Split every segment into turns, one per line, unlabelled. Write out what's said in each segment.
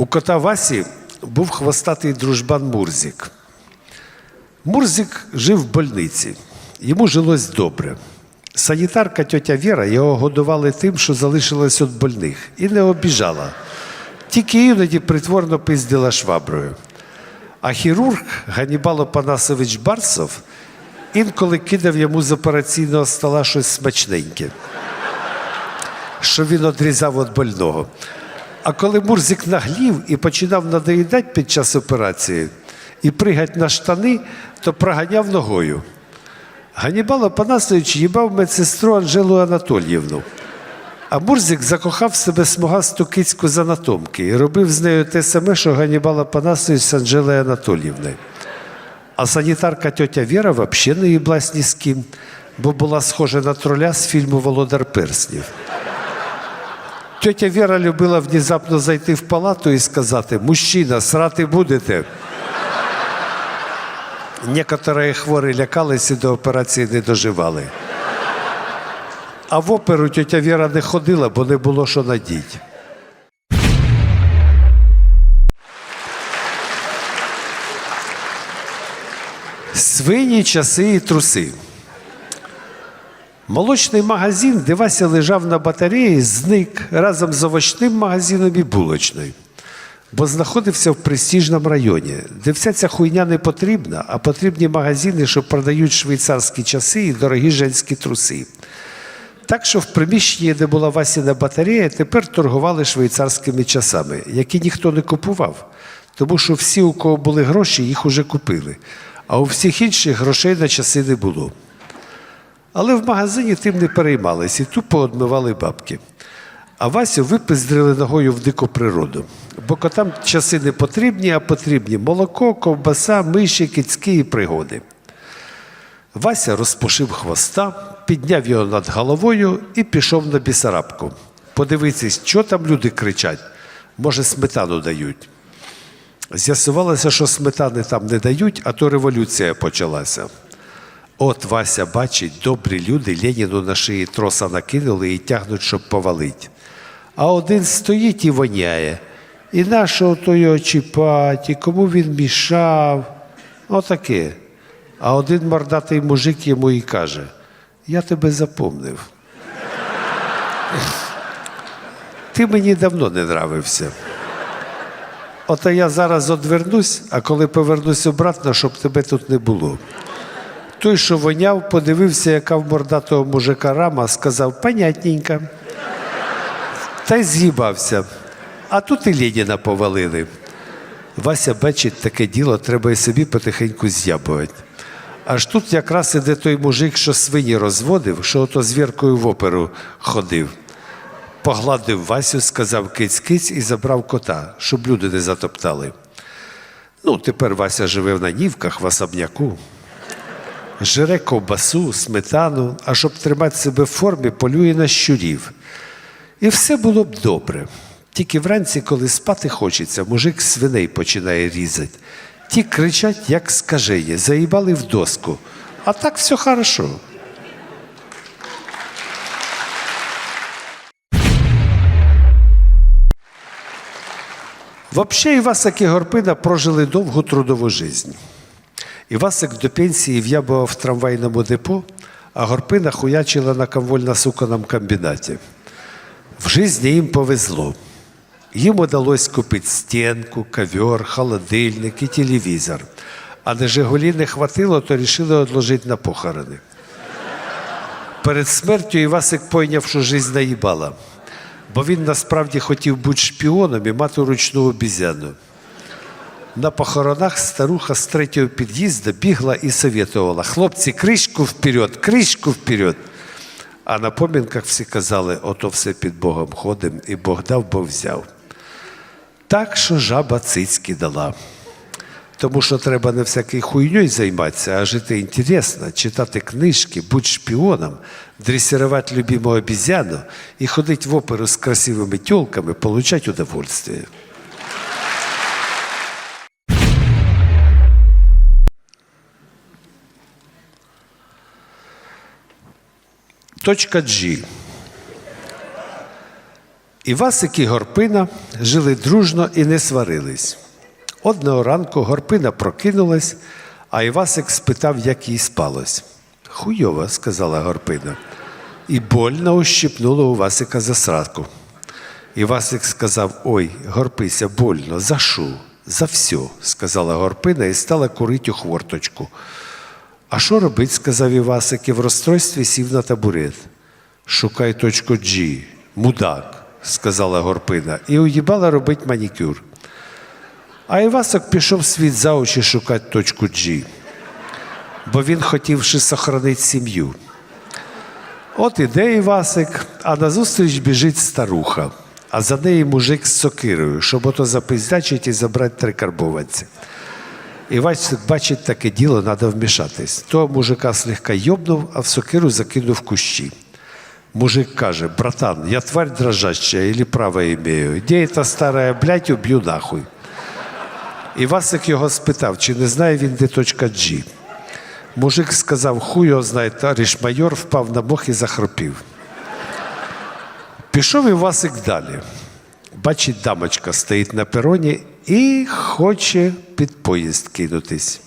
У кота Васі був хвостатий дружбан Мурзік. Мурзік жив в больниці. Йому жилось добре. Санітарка тьотя Віра його годували тим, що залишилось від больних, і не обіжала. Тільки іноді притворно пиздила шваброю. А хірург Ганібал Опанасович Барсов інколи кидав йому з операційного стола щось смачненьке, що він одрізав від больного. А коли Мурзик наглів і починав надоїдати під час операції і пригать на штани, то проганяв ногою. Ганібал Опанасович їбав медсестру Анжелу Анатоліївну. А Мурзик закохав в себе смугасту кицьку з анатомки і робив з нею те саме, що Ганібал Апанасович з Анжелою Анатоліївною. А санітарка тьотя Віра взагалі не їблась ні з ким, бо була схожа на троля з фільму Володар Перснів. Тьотя Віра любила внезапно зайти в палату і сказати: Мужчина, срати будете. Некоторі хворі лякались і до операції не доживали. А в оперу тьотя Віра не ходила, бо не було що надіть. Свині, часи і труси. Молочний магазин, де Вася лежав на батареї, зник разом з овочним магазином і булочною. Бо знаходився в престижному районі, де вся ця хуйня не потрібна, а потрібні магазини, що продають швейцарські часи і дорогі женські труси. Так що в приміщенні, де була Васіна батарея, тепер торгували швейцарськими часами, які ніхто не купував, тому що всі, у кого були гроші, їх уже купили, а у всіх інших грошей на часи не було. Але в магазині тим не переймались і тупо одмивали бабки. А Васю випиздрили ногою в дику природу. Бо котам часи не потрібні, а потрібні молоко, ковбаса, миші, кицьки і пригоди. Вася розпушив хвоста, підняв його над головою і пішов на бісарабку. Подивитись, що там люди кричать. Може, сметану дають. З'ясувалося, що сметани там не дають, а то революція почалася. От Вася бачить, добрі люди Леніну на шиї троса накинули і тягнуть, щоб повалить. А один стоїть і воняє. І нашого то його чіпать, і кому він мішав. Отаке. А один мордатий мужик йому і каже: Я тебе запомнив. Ти мені давно не нравився. Ото я зараз одвернусь, а коли повернусь обратно, щоб тебе тут не було. Той, що воняв, подивився, яка в мордатого мужика рама, сказав, понятненько. Та й з'їбався. А тут і Леніна повалили. Вася бачить, таке діло, треба і собі потихеньку з'ябувати. Аж тут якраз іде той мужик, що свині розводив, що ото з Віркою в оперу ходив. Погладив Васю, сказав киць-киць і забрав кота, щоб люди не затоптали. Ну, тепер Вася живе в нанівках в особняку. Жере ковбасу, сметану, а щоб тримати себе в формі, полює на щурів. І все було б добре. Тільки вранці, коли спати хочеться, мужик свиней починає різати. Ті кричать, як скажені, заїбали в доску. А так все хорошо. Вообще Івасик і Горпина прожили довгу трудову жизнь. Івасик до пенсії в'ябував в трамвайному депо, а Горпина хуячила на конвольно-суконном комбінаті. В житті їм повезло. Їм удалось купити стінку, ковер, холодильник і телевізор. А на Жигулі не хватило, то рішили одложити на похорони. Перед смертю Івасик пойняв, що жизнь наїбала, бо він насправді хотів бути шпіоном і мати ручну обізяну. На похоронах старуха з третього під'їзду бігла і советувала: хлопці, кришку вперед, кришку вперед. А на помінках всі казали, ото все під Богом ходим, і Бог дав, бо взяв. Так що жаба цицьки дала. Тому що треба не всякою хуйньою займатися, а жити інтересно, читати книжки, бути шпіоном, дресирувати любимого обізяну і ходити в оперу з красивими тілками, получати удовольствие. Точка G. Івасик і Горпина жили дружно і не сварились. Одного ранку Горпина прокинулась, а Івасик спитав, як їй спалось. Хуйово, сказала Горпина. І больно ущипнула у Васика за сраку. Івасик сказав: Ой, Горпися, больно, за що? За все, сказала Горпина і стала курить у хворточку. А що робить? сказав Івасик і в розстройстві сів на табурет. Шукай точку G. Мудак, сказала Горпина, і уїбала робить манікюр. А Івасик пішов світ за очі шукати точку G, бо він хотів ще сохранити сім'ю. От іде Івасик, а назустріч біжить старуха, а за нею мужик з сокирою, щоб ото запиздячить і забрати три карбованці. Івасик бачить таке діло, треба вмішатись. Того мужика слегка йобнув, а в сокиру закинув кущі. Мужик каже, братан, я тварь дрожащая или право имею? Где эта старая блядь, уб'ю нахуй. Івасик його спитав, чи не знає він, де точка G. Мужик сказав, хуй його знає, товариш майор впав на мох і захропів. Пішов Івасик далі. Бачить, дамочка стоїть на пероні і хоче під поїзд кинутись.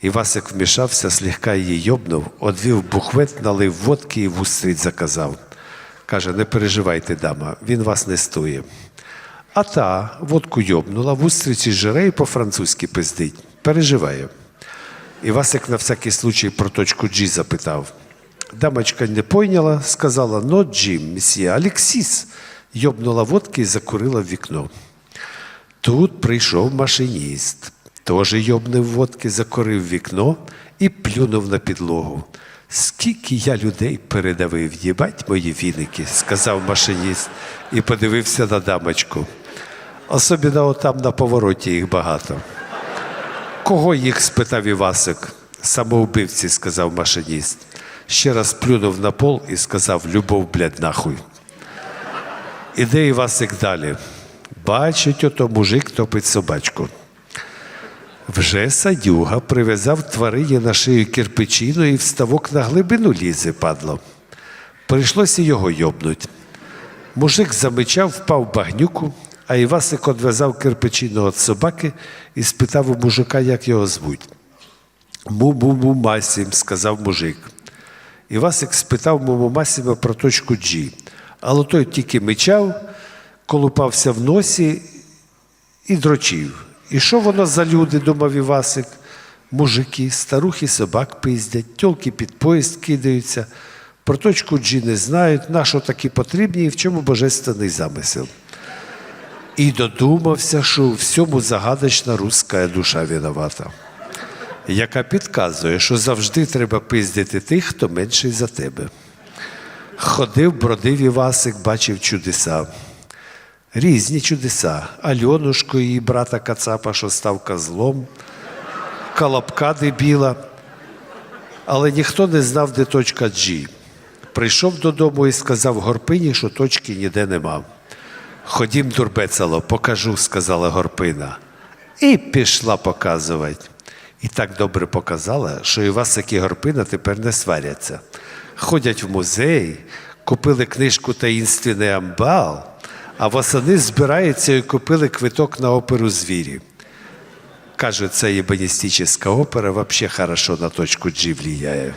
Івасик вмішався, слегка її йобнув, одвів бухвет, налив водки і вустріць заказав. Каже, не переживайте, дама, він вас не стоє. А та водку йобнула, вустриці жире і по-французьки пиздить. Переживає. Івасик на всякий случай про точку G запитав. Дамочка не пойняла, сказала, но Джим, месьє, Алексіс. Йобнула водки і закурила в вікно. Тут прийшов машиніст. Теж йобнув водки, закорив вікно і плюнув на підлогу. Скільки я людей передавив, їбать мої віники, сказав машиніст і подивився на дамочку. Особливо отам на повороті їх багато. Кого їх? спитав Івасик. Самоубивці, сказав машиніст. Ще раз плюнув на пол і сказав: Любов, блядь, нахуй. Іде Івасик далі. Бачить, ото мужик топить собачку. Вже садюга прив'язав тварині на шию кирпичину і в ставок на глибину лізе, падло. Прийшлося його йобнуть. Мужик замичав, впав багнюку, а Івасик одв'язав кирпичину від собаки і спитав у мужика, як його звуть. Му-му-му Масім, сказав мужик. Івасик спитав Муму Масіма про точку G, але той тільки мичав, колупався в носі і дрочив. І що воно за люди, думав Івасик? Мужики, старухи собак пиздять, тьолки під поїзд кидаються, про точку G не знають, на що такі потрібні і в чому божественний замисел. І додумався, що у всьому загадочна руська душа виновата, яка підказує, що завжди треба пиздити тих, хто менший за тебе. Ходив, бродив Івасик, бачив чудеса. Різні чудеса. Альонушку, її брата Кацапа, що став козлом, Колобка дебіла. Але ніхто не знав, де точка G. Прийшов додому і сказав Горпині, що точки ніде нема. Ходім, дурбецало, покажу, сказала Горпина. І пішла показувати. І так добре показала, що Івасик і Горпина тепер не сваряться. Ходять в музей, купили книжку Таїнственний амбал, а восени збираються і купили квиток на оперу звірі. Кажуть, це єбаністична опера взагалі хорошо на точку G влияє.